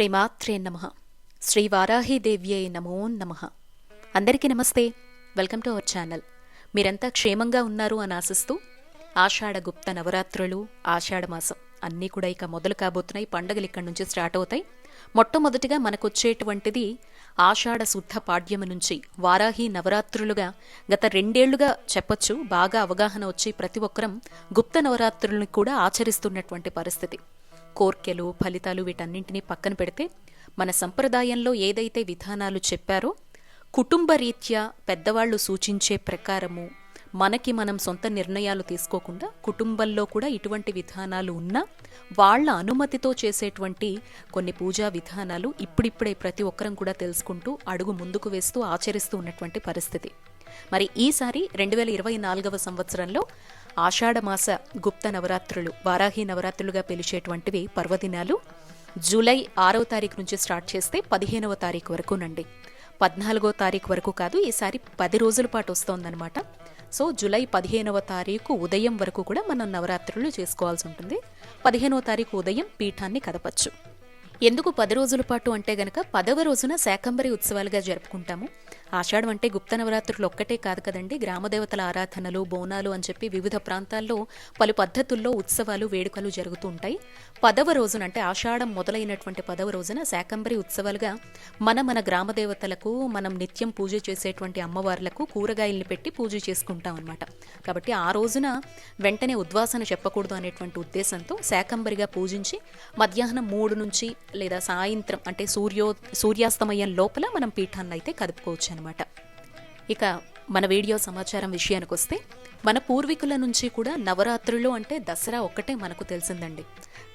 శ్రీమాత్రే నమ. శ్రీ వారాహిదేవ్యై నమో నమ. అందరికీ నమస్తే. Welcome to our channel. మీరంతా క్షేమంగా ఉన్నారు అని ఆశిస్తూ ఆషాఢ గుప్త నవరాత్రులు ఆషాఢ మాసం అన్నీ కూడా ఇక మొదలు కాబోతున్నాయి. పండగలు ఇక్కడి నుంచి స్టార్ట్ అవుతాయి. మొట్టమొదటిగా మనకొచ్చేటువంటిది ఆషాఢ శుద్ధ పాడ్యము నుంచి వారాహి నవరాత్రులుగా గత రెండేళ్ళుగా చెప్పొచ్చు. బాగా అవగాహన వచ్చి ప్రతి ఒక్కరం గుప్త నవరాత్రులను కూడా ఆచరిస్తున్నటువంటి పరిస్థితి. కోర్కెలు ఫలితాలు వీటన్నింటినీ పక్కన పెడితే మన సంప్రదాయంలో ఏదైతే విధానాలు చెప్పారో కుటుంబ రీత్యా పెద్దవాళ్ళు సూచించే ప్రకారము మనకి మనం సొంత నిర్ణయాలు తీసుకోకుండా కుటుంబంలో కూడా ఇటువంటి విధానాలు ఉన్నా వాళ్ళ అనుమతితో చేసేటువంటి కొన్ని పూజా విధానాలు ఇప్పుడిప్పుడే ప్రతి ఒక్కరం కూడా తెలుసుకుంటూ అడుగు ముందుకు వేస్తూ ఆచరిస్తూ ఉన్నటువంటి పరిస్థితి. మరి ఈసారి రెండు వేల ఇరవై నాలుగవ సంవత్సరంలో ఆషాఢమాస గుప్త నవరాత్రులు వారాహి నవరాత్రులుగా పిలిచేటువంటివి పర్వదినాలు. జూలై ఆరవ తారీఖు నుంచి స్టార్ట్ చేస్తే పదిహేనవ తారీఖు వరకునండి పద్నాలుగో తారీఖు వరకు కాదు ఈసారి పది రోజుల పాటు వస్తోందనమాట సో జూలై పదిహేనవ తారీఖు ఉదయం వరకు కూడా మనం నవరాత్రులు చేసుకోవాల్సి ఉంటుంది. పదిహేనవ తారీఖు ఉదయం పీఠాన్ని కదపచ్చు. ఎందుకు పది రోజుల పాటు అంటే గనక పదవ రోజున శాకంబరి ఉత్సవాలుగా జరుపుకుంటాము. ఆషాఢం అంటే గుప్త నవరాత్రులు ఒక్కటే కాదు కదండి. గ్రామదేవతల ఆరాధనలు బోనాలు అని చెప్పి వివిధ ప్రాంతాల్లో పలు పద్ధతుల్లో ఉత్సవాలు వేడుకలు జరుగుతూ ఉంటాయి. పదవ రోజున అంటే ఆషాఢం మొదలైనటువంటి పదవ రోజున శాకంబరి ఉత్సవాలుగా మన మన గ్రామదేవతలకు మనం నిత్యం పూజ చేసేటువంటి అమ్మవార్లకు కూరగాయల్ని పెట్టి పూజ చేసుకుంటాం అనమాట కాబట్టి ఆ రోజున వెంటనే ఉద్వాసన చెప్పకూడదు అనేటువంటి ఉద్దేశంతో శాకంబరిగా పూజించి మధ్యాహ్నం మూడు నుంచి లేదా సాయంత్రం అంటే సూర్యో సూర్యాస్తమయం లోపల మనం పీఠాన్ని అయితే కదుపుకోవచ్చు అనమాట ఇక మన వీడియో సమాచారం విషయానికి వస్తే మన పూర్వీకుల నుంచి కూడా నవరాత్రులు అంటే దసరా ఒక్కటే మనకు తెలిసిందండి.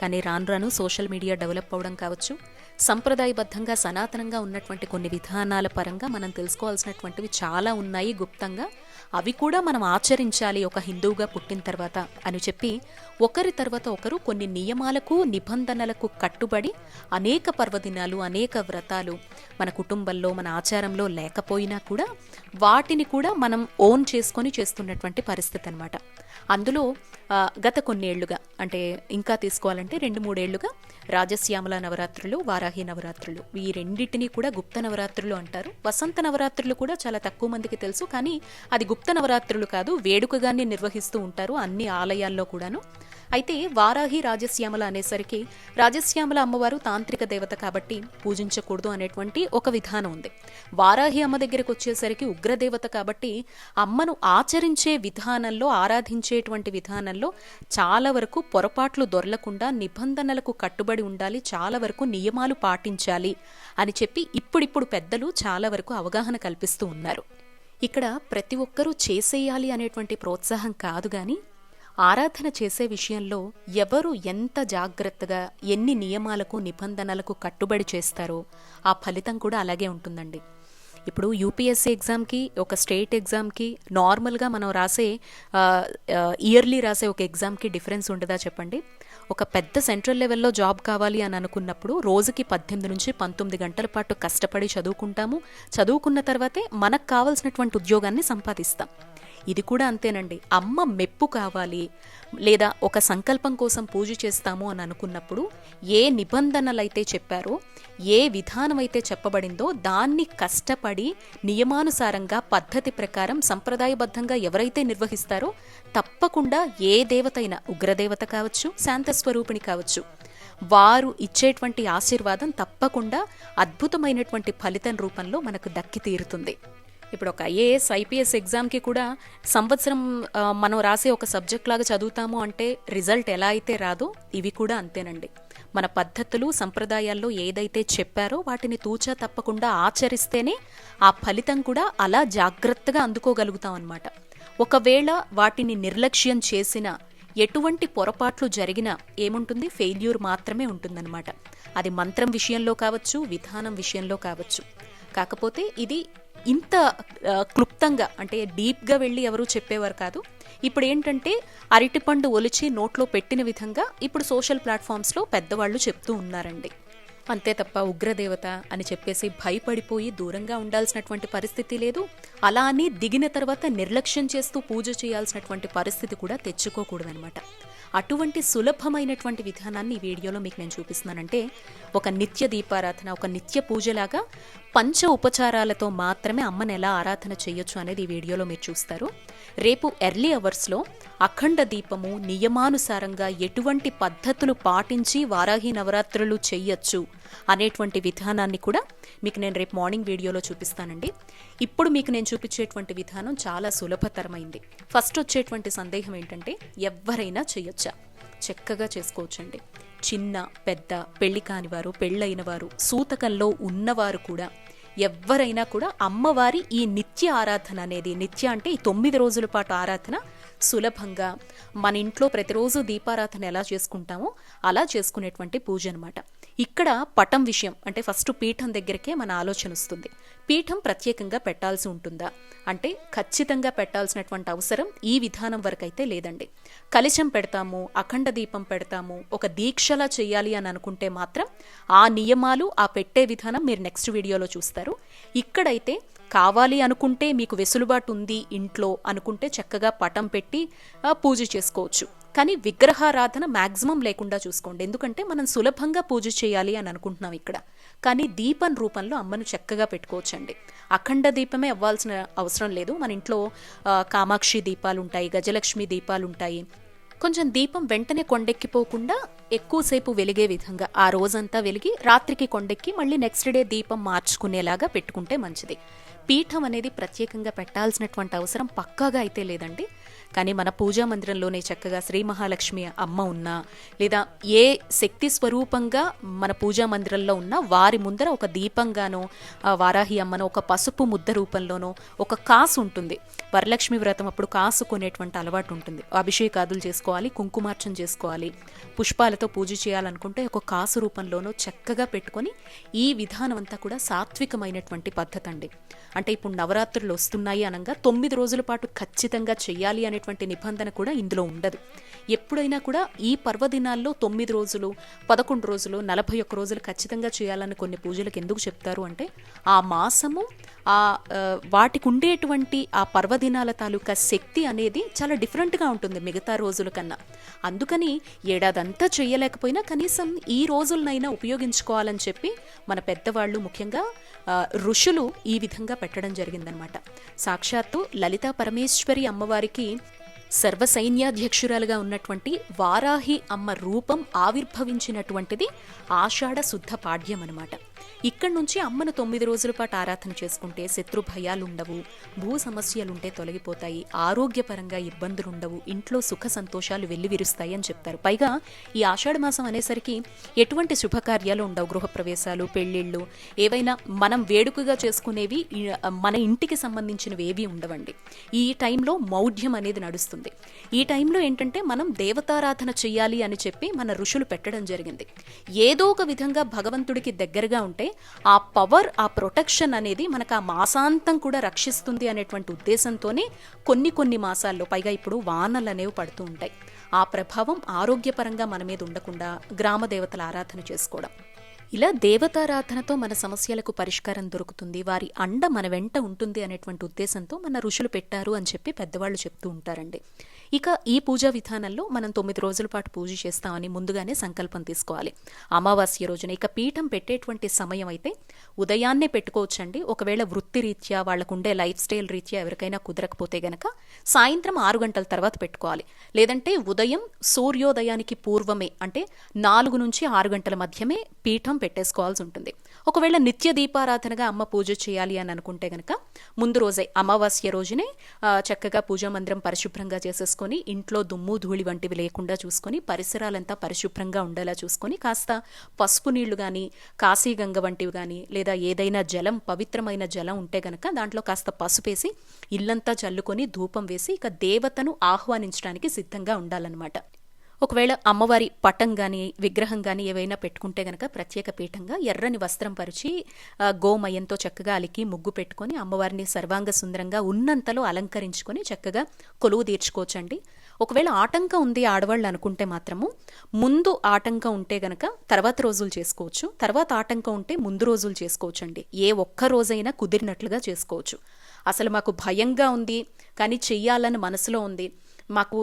కానీ రాను రాను సోషల్ మీడియా డెవలప్ అవడం కావచ్చు. సంప్రదాయబద్ధంగా సనాతనంగా ఉన్నటువంటి కొన్ని విధానాల పరంగా మనం తెలుసుకోవాల్సినటువంటివి చాలా ఉన్నాయి గుప్తంగా. అవి కూడా మనం ఆచరించాలి ఒక హిందువుగా పుట్టిన తర్వాత అని చెప్పి ఒకరి తర్వాత ఒకరు కొన్ని నియమాలకు నిబంధనలకు కట్టుబడి అనేక పర్వదినాలు అనేక వ్రతాలు మన కుటుంబంలో మన ఆచారంలో లేకపోయినా కూడా వాటిని కూడా మనం ఓన్ చేసుకొని చేస్తున్నటువంటి పరిస్థితి అనమాట అందులో గత కొన్నేళ్ళుగా అంటే ఇంకా తీసుకోవాలంటే రెండు మూడేళ్ళుగా రాజశ్యామల నవరాత్రులు వారాహి నవరాత్రులు. ఈ రెండింటినీ కూడా గుప్త నవరాత్రులు అంటారు. వసంత నవరాత్రులు కూడా చాలా తక్కువ మందికి తెలుసు కానీ అది గుప్త నవరాత్రులు కాదు వేడుకగానే నిర్వహిస్తూ ఉంటారు అన్ని ఆలయాల్లో కూడాను. అయితే వారాహి రాజశ్యామల అనేసరికి రాజశ్యామల అమ్మవారు తాంత్రిక దేవత కాబట్టి పూజించకూడదు అనేటువంటి ఒక విధానం ఉంది. వారాహి అమ్మ దగ్గరకు వచ్చేసరికి ఉగ్రదేవత కాబట్టి అమ్మను ఆచరించే విధానంలో ఆరాధించేటువంటి విధానంలో చాలా వరకు పొరపాట్లు దొరలకుండా నిబంధనలకు కట్టుబడి ఉండాలి చాలా వరకు నియమాలు పాటించాలి అని చెప్పి ఇప్పుడిప్పుడు పెద్దలు చాలా వరకు అవగాహన కల్పిస్తూ ఉన్నారు. ఇక్కడ ప్రతి ఒక్కరూ చేసేయాలి అనేటువంటి ప్రోత్సాహం కాదు కానీ ఆరాధన చేసే విషయంలో ఎవరు ఎంత జాగ్రత్తగా ఎన్ని నియమాలకు నిబంధనలకు కట్టుబడి చేస్తారో ఆ ఫలితం కూడా అలాగే ఉంటుందండి. ఇప్పుడు యూపీఎస్సీ ఎగ్జామ్కి ఒక స్టేట్ ఎగ్జామ్కి నార్మల్గా మనం రాసే ఇయర్లీ రాసే ఒక ఎగ్జామ్కి డిఫరెన్స్ ఉండదా చెప్పండి? ఒక పెద్ద సెంట్రల్ లెవెల్లో జాబ్ కావాలి అని అనుకున్నప్పుడు రోజుకి పద్దెనిమిది నుంచి పంతొమ్మిది గంటల పాటు కష్టపడి చదువుకుంటాము. చదువుకున్న తర్వాతే మనకు కావాల్సినటువంటి ఉద్యోగాన్ని సంపాదిస్తాం. ఇది కూడా అంతేనండి. అమ్మ మెప్పు కావాలి. లేదా ఒక సంకల్పం కోసం పూజ చేస్తాము అని అనుకున్నప్పుడు ఏ నిబంధనలైతే చెప్పారో ఏ విధానం అయితే చెప్పబడిందో దాన్ని కష్టపడి నియమానుసారంగా పద్ధతి ప్రకారం సంప్రదాయబద్ధంగా ఎవరైతే నిర్వహిస్తారో తప్పకుండా ఏ దేవతైనా ఉగ్రదేవత కావచ్చు శాంతస్వరూపిణి కావచ్చు వారు ఇచ్చేటువంటి ఆశీర్వాదం తప్పకుండా అద్భుతమైనటువంటి ఫలితం రూపంలో మనకు దక్కి తీరుతుంది. ఇప్పుడు ఒక ఐఏఎస్ ఐపీఎస్ ఎగ్జామ్కి కూడా సంవత్సరం మనం రాసే ఒక సబ్జెక్ట్ లాగా చదువుతాము అంటే రిజల్ట్ ఎలా అయితే రాదో ఇవి కూడా అంతేనండి. మన పద్ధతులు సంప్రదాయాల్లో ఏదైతే చెప్పారో వాటిని తూచా తప్పకుండా ఆచరిస్తేనే ఆ ఫలితం కూడా అలా జాగ్రత్తగా అందుకోగలుగుతాం అన్నమాట. ఒకవేళ వాటిని నిర్లక్ష్యం చేసిన ఎటువంటి పొరపాట్లు జరిగినా ఏముంటుంది? ఫెయిల్యూర్ మాత్రమే ఉంటుందన్నమాట. అది మంత్రం విషయంలో కావచ్చు విధానం విషయంలో కావచ్చు. కాకపోతే ఇది ఇంత క్లుప్తంగా అంటే డీప్గా వెళ్ళి ఎవరూ చెప్పేవారు కాదు. ఇప్పుడు ఏంటంటే అరటిపండు ఒలిచి నోట్లో పెట్టిన విధంగా ఇప్పుడు సోషల్ ప్లాట్ఫామ్స్లో పెద్దవాళ్ళు చెప్తూ ఉన్నారండి. అంతే తప్ప ఉగ్రదేవత అని చెప్పేసి భయపడిపోయి దూరంగా ఉండాల్సినటువంటి పరిస్థితి లేదు. అలా అని దిగిన తర్వాత నిర్లక్ష్యం చేస్తూ పూజ చేయాల్సినటువంటి పరిస్థితి కూడా తెచ్చుకోకూడదనమాట అటువంటి సులభమైనటువంటి విధానాన్ని ఈ వీడియోలో మీకు నేను చూపిస్తున్నానంటే ఒక నిత్య దీపారాధన ఒక నిత్య పూజలాగా పంచ ఉపచారాలతో మాత్రమే అమ్మని ఎలా ఆరాధన చేయొచ్చు అనేది ఈ వీడియోలో మీరు చూస్తారు. రేపు ఎర్లీ అవర్స్లో అఖండ దీపము నియమానుసారంగా ఎటువంటి పద్ధతులు పాటించి వారాహి నవరాత్రులు చెయ్యొచ్చు అనేటువంటి విధానాన్ని కూడా మీకు నేను రేపు మార్నింగ్ వీడియోలో చూపిస్తానండి. ఇప్పుడు మీకు నేను చూపించేటువంటి విధానం చాలా సులభతరమైంది. ఫస్ట్ వచ్చేటువంటి సందేహం ఏంటంటే ఎవరైనా చేయొచ్చా? చక్కగా చేసుకోవచ్చండి. చిన్న పెద్ద పెళ్ళి కానివారు పెళ్ళైన వారు సూతకంలో ఉన్నవారు కూడా ఎవరైనా కూడా అమ్మవారి ఈ నిత్య ఆరాధన అనేది నిత్య అంటే ఈ తొమ్మిది రోజుల పాటు ఆరాధన సులభంగా మన ఇంట్లో ప్రతిరోజు దీపారాధన ఎలా చేసుకుంటామో అలా చేసుకునేటువంటి పూజ అనమాట ఇక్కడ పటం విషయం అంటే ఫస్ట్ పీఠం దగ్గరికే మన ఆలోచన వస్తుంది. పీఠం ప్రత్యేకంగా పెట్టాల్సి ఉంటుందా? అంటే ఖచ్చితంగా పెట్టాల్సినటువంటి అవసరం ఈ విధానం వరకైతే లేదండి. కలిశం పెడతాము అఖండ దీపం పెడతాము ఒక దీక్షలా చేయాలి అని అనుకుంటే మాత్రం ఆ నియమాలు ఆ పెట్టే విధానం మీరు నెక్స్ట్ వీడియోలో చూస్తారు. ఇక్కడైతే కావాలి అనుకుంటే మీకు వెసులుబాటు ఉంది ఇంట్లో అనుకుంటే చక్కగా పటం పెట్టి పూజ చేసుకోవచ్చు. కానీ విగ్రహారాధన మ్యాక్సిమం లేకుండా చూసుకోండి. ఎందుకంటే మనం సులభంగా పూజ చేయాలి అని అనుకుంటున్నాం ఇక్కడ. కానీ దీపం రూపంలో అమ్మను చక్కగా పెట్టుకోవచ్చండి. అఖండ దీపమే అవ్వాల్సిన అవసరం లేదు. మన ఇంట్లో కామాక్షి దీపాలు ఉంటాయి గజలక్ష్మి దీపాలు ఉంటాయి కొంచెం దీపం వెంటనే కొండెక్కిపోకుండా ఎక్కువసేపు వెలిగే విధంగా ఆ రోజంతా వెలిగి రాత్రికి కొండెక్కి మళ్ళీ నెక్స్ట్ డే దీపం మార్చుకునేలాగా పెట్టుకుంటే మంచిది. పీఠం అనేది ప్రత్యేకంగా పెట్టాల్సినటువంటి అవసరం పక్కాగా అయితే లేదండి. కానీ మన పూజా మందిరంలోనే చక్కగా శ్రీ మహాలక్ష్మి అమ్మ ఉన్నా లేదా ఏ శక్తి స్వరూపంగా మన పూజా మందిరంలో ఉన్న వారి ముందర ఒక దీపంగానో వారాహి అమ్మను ఒక పసుపు ముద్ద రూపంలోనో ఒక కాసు ఉంటుంది. వరలక్ష్మి వ్రతం అప్పుడు కాసు కొనేటువంటి అలవాటు ఉంటుంది. అభిషేకాదులు చేసుకోవాలి కుంకుమార్చన చేసుకోవాలి. పుష్పాలతో పూజ చేయాలనుకుంటే ఒక కాసు రూపంలోనో చక్కగా పెట్టుకొని ఈ విధానం అంతా కూడా సాత్వికమైనటువంటి పద్ధతి అండి అంటే ఇప్పుడు నవరాత్రులు వస్తున్నాయి అనగా తొమ్మిది రోజుల పాటు ఖచ్చితంగా చెయ్యాలి అనేటువంటి నిబంధన కూడా ఇందులో ఉండదు. ఎప్పుడైనా కూడా ఈ పర్వదినాల్లో తొమ్మిది రోజులు పదకొండు రోజులు నలభై ఒక్క రోజులు ఖచ్చితంగా చేయాలని కొన్ని పూజలకు ఎందుకు చెప్తారు అంటే ఆ మాసము ఆ వాటికి ఉండేటువంటి ఆ పర్వదినాల తాలూకా శక్తి అనేది చాలా డిఫరెంట్గా ఉంటుంది మిగతా రోజుల కన్నా. అందుకని ఏడాదంతా చేయలేకపోయినా కనీసం ఈ రోజులనైనా ఉపయోగించుకోవాలని చెప్పి మన పెద్దవాళ్ళు ముఖ్యంగా ఋషులు ఈ విధంగా పెట్టడం జరిగిందనమాట సాక్షాత్తు లలితా పరమేశ్వరి అమ్మవారికి సర్వసైన్యాధ్యక్షురాలుగా ఉన్నటువంటి వారాహి అమ్మ రూపం ఆవిర్భవించినటువంటిది ఆషాఢ శుద్ధ పాడ్యం అనమాట ఇక్కడి నుంచి అమ్మను తొమ్మిది రోజుల పాటు ఆరాధన చేసుకుంటే శత్రు భయాలుండవు భూ సమస్యలుంటే తొలగిపోతాయి ఆరోగ్యపరంగా ఇబ్బందులు ఉండవు ఇంట్లో సుఖ సంతోషాలు వెల్లివిరుస్తాయి అని చెప్తారు. పైగా ఈ ఆషాఢ మాసం అనేసరికి ఎటువంటి శుభకార్యాలు ఉండవు గృహప్రవేశాలు పెళ్ళిళ్ళు ఏవైనా మనం వేడుకగా చేసుకునేవి మన ఇంటికి సంబంధించినవి ఏవి ఉండవండి. ఈ టైంలో మౌఢ్యం అనేది నడుస్తుంది. ఈ టైంలో ఏంటంటే మనం దేవతారాధన చెయ్యాలి అని చెప్పి మన ఋషులు పెట్టడం జరిగింది. ఏదో ఒక విధంగా భగవంతుడికి దగ్గరగా ఉంటే ఆ పవర్ ఆ ప్రొటెక్షన్ అనేది మనకు ఆ మాసాంతం కూడా రక్షిస్తుంది అనేటువంటి ఉద్దేశంతోనే కొన్ని కొన్ని మాసాల్లో పైగా ఇప్పుడు వానలు అనేవి పడుతూ ఉంటాయి. ఆ ప్రభావం ఆరోగ్యపరంగా మన మీద ఉండకుండా గ్రామ దేవతల ఆరాధన చేసుకోవడం. ఇలా దేవతారాధనతో మన సమస్యలకు పరిష్కారం దొరుకుతుంది. వారి అండ మన వెంట ఉంటుంది అనేటువంటి ఉద్దేశంతో మన ఋషులు పెట్టారు అని చెప్పి పెద్దవాళ్ళు చెప్తూ ఉంటారండి. ఇక ఈ పూజా విధానంలో మనం తొమ్మిది రోజుల పాటు పూజ చేస్తామని ముందుగానే సంకల్పం తీసుకోవాలి. అమావాస్య రోజున ఇక పీఠం పెట్టేటువంటి సమయం అయితే ఉదయాన్నే పెట్టుకోవచ్చండి. ఒకవేళ వృత్తి రీత్యా వాళ్ళకు ఉండే లైఫ్ స్టైల్ రీత్యా ఎవరికైనా కుదరకపోతే గనక సాయంత్రం ఆరు గంటల తర్వాత పెట్టుకోవాలి. లేదంటే ఉదయం సూర్యోదయానికి పూర్వమే అంటే నాలుగు నుంచి ఆరు గంటల మధ్యమే పీఠం పెట్టేసుకోవాల్సి ఉంటుంది. ఒకవేళ నిత్య దీపారాధనగా అమ్మ పూజ చేయాలి అని అనుకుంటే గనక ముందు రోజే అమావాస్య రోజునే చక్కగా పూజా మందిరం పరిశుభ్రంగా చేసేసుకుని ఇంట్లో దుమ్ము ధూళి వంటివి లేకుండా చూసుకొని పరిసరాలంతా పరిశుభ్రంగా ఉండేలా చూసుకొని కాస్త పసుపు నీళ్ళు కానీ కాశీగంగ వంటివి కానీ లేదా ఏదైనా జలం పవిత్రమైన జలం ఉంటే గనక దాంట్లో కాస్త పసుపేసి ఇల్లంతా చల్లుకొని ధూపం వేసి ఇక దేవతను ఆహ్వానించడానికి సిద్ధంగా ఉండాలన్నమాట. ఒకవేళ అమ్మవారి పటం కానీ విగ్రహం కానీ ఏవైనా పెట్టుకుంటే గనక ప్రత్యేక పీఠంగా ఎర్రని వస్త్రం పరిచి గోమయంతో చక్కగా అలికి ముగ్గు పెట్టుకొని అమ్మవారిని సర్వాంగ సుందరంగా ఉన్నంతలో అలంకరించుకొని చక్కగా కొలువు తీర్చుకోవచ్చండి. ఒకవేళ ఆటంకం ఉంది ఆడవాళ్ళు అనుకుంటే మాత్రము ముందు ఆటంకం ఉంటే గనక తర్వాత రోజులు చేసుకోవచ్చు. తర్వాత ఆటంకం ఉంటే ముందు రోజులు చేసుకోవచ్చు అండి ఏ ఒక్క రోజైనా కుదిరినట్లుగా చేసుకోవచ్చు. అసలు మాకు భయంగా ఉంది కానీ చెయ్యాలని మనసులో ఉంది. మాకు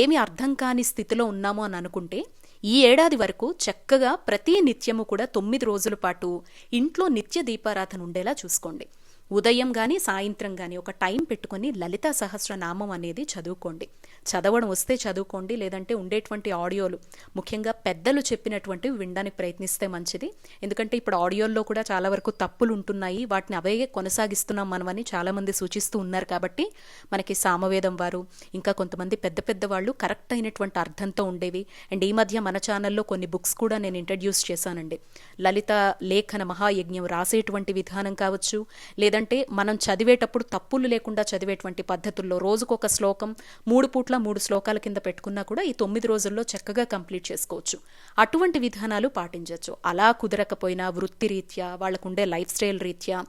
ఏమి అర్థం కాని స్థితిలో ఉన్నామో అని అనుకుంటే ఈ ఏడాది వరకు చక్కగా ప్రతి నిత్యము కూడా తొమ్మిది రోజుల పాటు ఇంట్లో నిత్య దీపారాధన ఉండేలా చూసుకోండి. ఉదయం కానీ సాయంత్రం కానీ ఒక టైం పెట్టుకొని లలిత సహస్రనామం అనేది చదువుకోండి. చదవడం వస్తే చదువుకోండి లేదంటే ఉండేటువంటి ఆడియోలు ముఖ్యంగా పెద్దలు చెప్పినటువంటివి వినడానికి ప్రయత్నిస్తే మంచిది. ఎందుకంటే ఇప్పుడు ఆడియోల్లో కూడా చాలా వరకు తప్పులు ఉంటున్నాయి. వాటిని అవే కొనసాగిస్తున్నాం మనమని చాలామంది సూచిస్తూ ఉన్నారు కాబట్టి మనకి సామవేదం వారు ఇంకా కొంతమంది పెద్ద పెద్ద వాళ్ళు కరెక్ట్ అయినటువంటి అర్థంతో ఉండేవి. అండ్ ఈ మధ్య మన ఛానల్లో కొన్ని బుక్స్ కూడా నేను ఇంట్రడ్యూస్ చేశానండి. లలిత లేఖన మహాయజ్ఞం రాసేటువంటి విధానం కావచ్చు లేదా లేదంటే మనం చదివేటప్పుడు తప్పులు లేకుండా చదివేటువంటి పద్ధతుల్లో రోజుకొక శ్లోకం మూడు పూట్ల మూడు శ్లోకాల కింద పెట్టుకున్నా కూడా ఈ తొమ్మిది రోజుల్లో చక్కగా కంప్లీట్ చేసుకోవచ్చు. అటువంటి విధానాలు పాటించవచ్చు. అలా కుదరకపోయినా వృత్తి రీత్యా వాళ్ళకుండే లైఫ్ స్టైల్ రీత్యా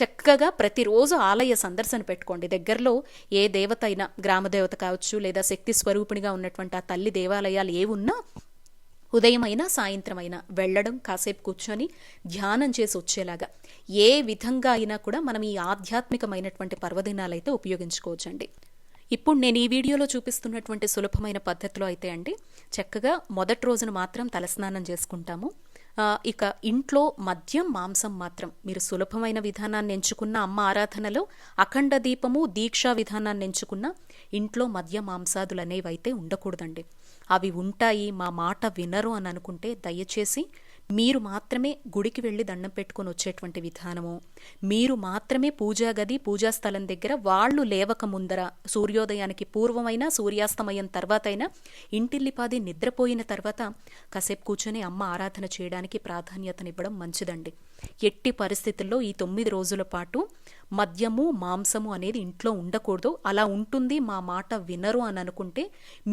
చక్కగా ప్రతిరోజు ఆలయ సందర్శన పెట్టుకోండి. దగ్గరలో ఏ దేవత అయినా గ్రామదేవత కావచ్చు లేదా శక్తి స్వరూపిణిగా ఉన్నటువంటి ఆ తల్లి దేవాలయాలు ఏ ఉన్నా ఉదయం అయినా సాయంత్రం అయినా వెళ్ళడం కాసేపు కూర్చొని ధ్యానం చేసి వచ్చేలాగా ఏ విధంగా అయినా కూడా మనం ఈ ఆధ్యాత్మికమైనటువంటి పర్వదినాలైతే ఉపయోగించుకోవచ్చండి. ఇప్పుడు నేను ఈ వీడియోలో చూపిస్తున్నటువంటి సులభమైన పద్ధతిలో అయితే అండి చక్కగా మొదటి రోజున మాత్రం తలస్నానం చేసుకుంటాము. ఇక ఇంట్లో మద్యం మాంసం మాత్రం మీరు సులభమైన విధానాన్ని ఎంచుకున్న అమ్మ ఆరాధనలో అఖండ దీపము దీక్షా విధానాన్ని ఎంచుకున్న ఇంట్లో మద్య మాంసాదులు అనేవి అయితే ఉండకూడదండి. అవి ఉంటాయి మా మాట వినరు అని అనుకుంటే దయచేసి మీరు మాత్రమే గుడికి వెళ్ళి దండం పెట్టుకొని వచ్చేటువంటి విధానము. మీరు మాత్రమే పూజా గది పూజా స్థలం దగ్గర వాళ్ళు లేవక ముందర సూర్యోదయానికి పూర్వమైనా సూర్యాస్తమయం తర్వాత అయినా ఇంటిల్లిపాది నిద్రపోయిన తర్వాత కాసేపు కూర్చొని అమ్మ ఆరాధన చేయడానికి ప్రాధాన్యతనివ్వడం మంచిదండి. ఎట్టి పరిస్థితుల్లో ఈ తొమ్మిది రోజుల పాటు మద్యము మాంసము అనేది ఇంట్లో ఉండకూడదు. అలా ఉంటుంది మా మాట వినరు అని అనుకుంటే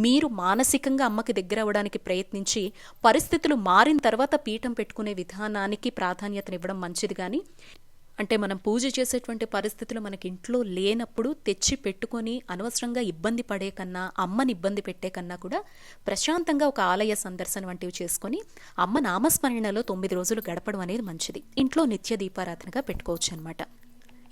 మీరు మానసికంగా అమ్మకి దగ్గర అవ్వడానికి ప్రయత్నించి పరిస్థితులు మారిన తర్వాత పీఠం పెట్టుకునే విధానానికి ప్రాధాన్యతనివ్వడం మంచిది కానీ అంటే మనం పూజ చేసేటువంటి పరిస్థితులు మనకి ఇంట్లో లేనప్పుడు తెచ్చి పెట్టుకొని అనవసరంగా ఇబ్బంది పడే కన్నా అమ్మని ఇబ్బంది పెట్టే కన్నా కూడా ప్రశాంతంగా ఒక ఆలయ సందర్శన వంటివి చేసుకొని అమ్మ నామస్మరణలో తొమ్మిది రోజులు గడపడం అనేది మంచిది. ఇంట్లో నిత్య దీపారాధనగా పెట్టుకోవచ్చు అనమాట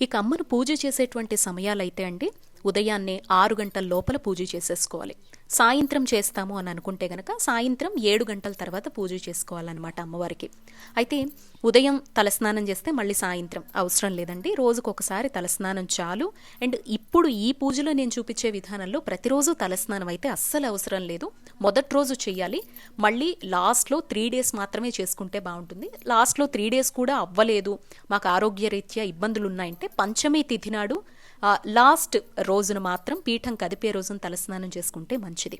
ఇక అమ్మను పూజ చేసేటువంటి సమయాలైతే అండి ఉదయాన్నే ఆరు గంటల లోపల పూజ చేసేసుకోవాలి. సాయంత్రం చేస్తాము అని అనుకుంటే గనక సాయంత్రం ఏడు గంటల తర్వాత పూజ చేసుకోవాలన్నమాట అమ్మవారికి. అయితే ఉదయం తలస్నానం చేస్తే మళ్ళీ సాయంత్రం. అవసరం లేదండి. రోజుకు ఒకసారి తలస్నానం చాలు. అండ్ ఇప్పుడు ఈ పూజలో నేను చూపించే విధానంలో ప్రతిరోజు తలస్నానం అయితే అస్సలు అవసరం లేదు. మొదటి రోజు చేయాలి. మళ్ళీ లాస్ట్లో త్రీ డేస్ మాత్రమే చేసుకుంటే బాగుంటుంది. లాస్ట్లో త్రీ డేస్ కూడా అవ్వలేదు. మాకు ఆరోగ్యరీత్యా ఇబ్బందులు ఉన్నాయంటే పంచమి తిథి నాడు లాస్ట్ రోజున మాత్రం పీఠం కదిపే రోజున తలస్నానం చేసుకుంటే మంచిది.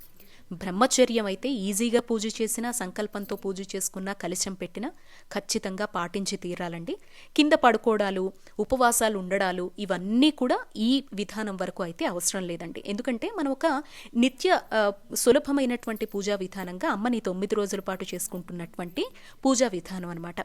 బ్రహ్మచర్యం అయితే ఈజీగా పూజ చేసినా సంకల్పంతో పూజ చేసుకున్నా కలిశం పెట్టినా ఖచ్చితంగా పాటించి తీరాలండి. కింద పడుకోవడాలు ఉపవాసాలు ఉండడాలు ఇవన్నీ కూడా ఈ విధానం వరకు అయితే అవసరం లేదండి. ఎందుకంటే మనం ఒక నిత్య సులభమైనటువంటి పూజా విధానంగా అమ్మని తొమ్మిది రోజుల పాటు చేసుకుంటున్నటువంటి పూజా విధానం అనమాట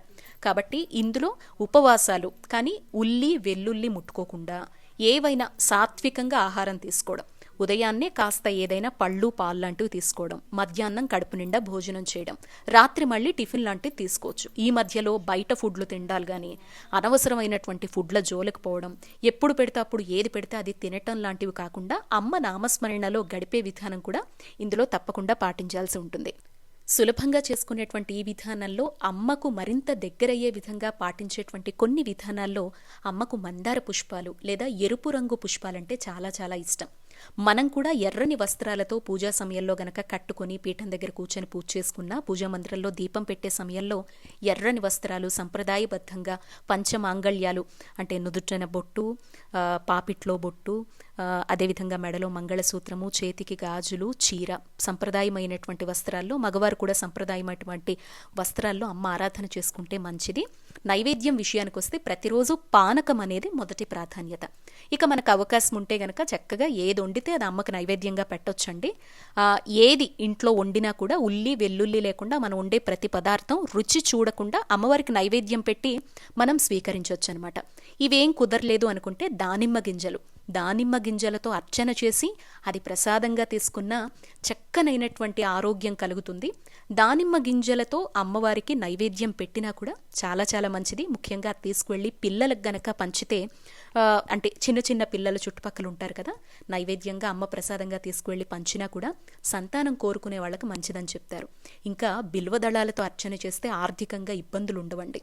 కాబట్టి ఇందులో ఉపవాసాలు కానీ ఉల్లి వెల్లుల్లి ముట్టుకోకుండా ఏవైనా సాత్వికంగా ఆహారం తీసుకోవడం ఉదయాన్నే కాస్త ఏదైనా పళ్ళు పాలు లాంటివి తీసుకోవడం మధ్యాహ్నం కడుపు నిండా భోజనం చేయడం రాత్రి మళ్ళీ టిఫిన్ లాంటివి తీసుకోవచ్చు. ఈ మధ్యలో బయట ఫుడ్లు తిండాలి కానీ అనవసరమైనటువంటి ఫుడ్ల జోలికి పోవడం ఎప్పుడు పెడితే అప్పుడు ఏది పెడితే అది తినటం లాంటివి కాకుండా అమ్మ నామస్మరణలో గడిపే విధానం కూడా ఇందులో తప్పకుండా పాటించాల్సి ఉంటుంది. సులభంగా చేసుకునేటువంటి ఈ విధానంలో అమ్మకు మరింత దగ్గరయ్యే విధంగా పాటించేటువంటి కొన్ని విధానాల్లో అమ్మకు మందార పుష్పాలు లేదా ఎరుపు రంగు పుష్పాలంటే చాలా చాలా ఇష్టం. మనం కూడా ఎర్రని వస్త్రాలతో పూజా సమయంలో గనక కట్టుకొని పీఠం దగ్గర కూర్చొని పూజ చేసుకున్నా పూజా మందిరంలో దీపం పెట్టే సమయంలో ఎర్రని వస్త్రాలు సంప్రదాయబద్ధంగా పంచమాంగళ్యాలు అంటే నుదుటన బొట్టు పాపిట్లో బొట్టు అదేవిధంగా మెడలో మంగళసూత్రము చేతికి గాజులు చీర సంప్రదాయమైనటువంటి వస్త్రాల్లో మగవారు కూడా సంప్రదాయమైనటువంటి వస్త్రాల్లో అమ్మ ఆరాధన చేసుకుంటే మంచిది. నైవేద్యం విషయానికి వస్తే ప్రతిరోజు పానకం అనేది మొదటి ప్రాధాన్యత. ఇక మనకు అవకాశం ఉంటే గనక చక్కగా ఏది వండితే అది అమ్మకి నైవేద్యంగా పెట్టొచ్చండి. ఏది ఇంట్లో వండినా కూడా ఉల్లి వెల్లుల్లి లేకుండా మనం వండే ప్రతి పదార్థం రుచి చూడకుండా అమ్మవారికి నైవేద్యం పెట్టి మనం స్వీకరించవచ్చు అనమాట ఇవేం కుదరలేదు అనుకుంటే దానిమ్మ గింజలు. దానిమ్మ గింజలతో అర్చన చేసి అది ప్రసాదంగా తీసుకున్న చక్కనైనటువంటి ఆరోగ్యం కలుగుతుంది. దానిమ్మ గింజలతో అమ్మవారికి నైవేద్యం పెట్టినా కూడా చాలా చాలా మంచిది. ముఖ్యంగా తీసుకువెళ్ళి పిల్లలకు గనక పంచితే అంటే చిన్న చిన్న పిల్లలు చుట్టుపక్కల ఉంటారు కదా నైవేద్యంగా అమ్మ ప్రసాదంగా తీసుకువెళ్ళి పంచినా కూడా సంతానం కోరుకునే వాళ్ళకి మంచిదని చెప్తారు. ఇంకా బిల్వదళాలతో అర్చన చేస్తే ఆర్థికంగా ఇబ్బందులు ఉండవండి.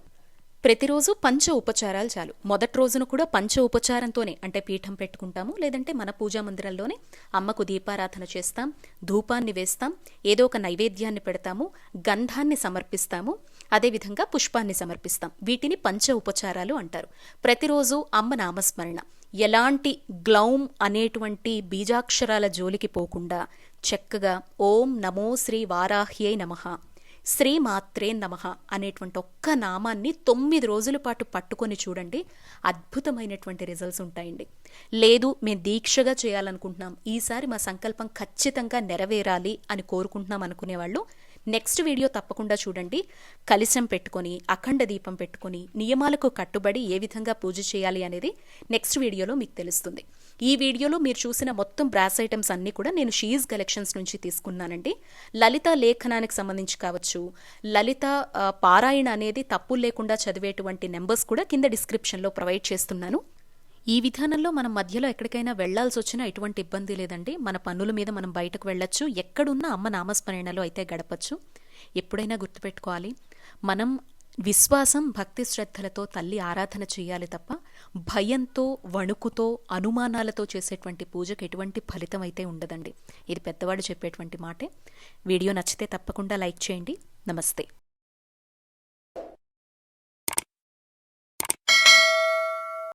ప్రతిరోజు పంచ ఉపచారాలు చాలు. మొదటి రోజున కూడా పంచ ఉపచారంతోనే అంటే పీఠం పెట్టుకుంటాము లేదంటే మన పూజా మందిరంలోనే అమ్మకు దీపారాధన చేస్తాం ధూపాన్ని వేస్తాం ఏదో ఒక నైవేద్యాన్ని పెడతాము గంధాన్ని సమర్పిస్తాము అదేవిధంగా పుష్పాన్ని సమర్పిస్తాం. వీటిని పంచ ఉపచారాలు అంటారు. ప్రతిరోజు అమ్మ నామస్మరణ. ఎలాంటి గ్లౌమ్ అనేటువంటి బీజాక్షరాల జోలికి పోకుండా చక్కగా ఓం నమో శ్రీ వారాహ్యై నమః. శ్రీ మాత్రే నమః అనేటువంటి ఒక్క నామాన్ని తొమ్మిది రోజుల పాటు పట్టుకొని చూడండి. అద్భుతమైనటువంటి రిజల్ట్స్ ఉంటాయండి. లేదు మేము దీక్షగా చేయాలనుకుంటున్నాం. ఈసారి మా సంకల్పం ఖచ్చితంగా నెరవేరాలి అని కోరుకుంటున్నాం అనుకునేవాళ్ళు. నెక్స్ట్ వీడియో తప్పకుండా చూడండి. కలిసం పెట్టుకొని అఖండ దీపం పెట్టుకొని నియమాలకు కట్టుబడి ఏ విధంగా పూజ చేయాలి అనేది నెక్స్ట్ వీడియోలో మీకు తెలుస్తుంది. ఈ వీడియోలో మీరు చూసిన మొత్తం బ్రాస్ ఐటమ్స్ అన్నీ కూడా నేను షీజ్ కలెక్షన్స్ నుంచి తీసుకున్నానండి. లలిత లేఖనానికి సంబంధించి కావచ్చు లలిత పారాయణ అనేది తప్పులు లేకుండా చదివేటువంటి నెంబర్స్ కూడా కింద డిస్క్రిప్షన్లో ప్రొవైడ్ చేస్తున్నాను. ఈ విధానంలో మనం మధ్యలో ఎక్కడికైనా వెళ్ళాల్సి వచ్చినా ఎటువంటి ఇబ్బంది లేదండి. మన పనుల మీద మనం బయటకు వెళ్ళొచ్చు. ఎక్కడున్నా అమ్మ నామస్మరణలో అయితే గడపచ్చు. ఎప్పుడైనా గుర్తుపెట్టుకోవాలి. మనం విశ్వాసం భక్తి శ్రద్ధలతో తల్లి ఆరాధన చేయాలి తప్ప భయంతో వణుకుతో అనుమానాలతో చేసేటువంటి పూజకు ఎటువంటి ఫలితం అయితే ఉండదండి. ఇది పెద్దవాడు చెప్పేటువంటి మాటే. వీడియో నచ్చితే తప్పకుండా లైక్ చేయండి. నమస్తే.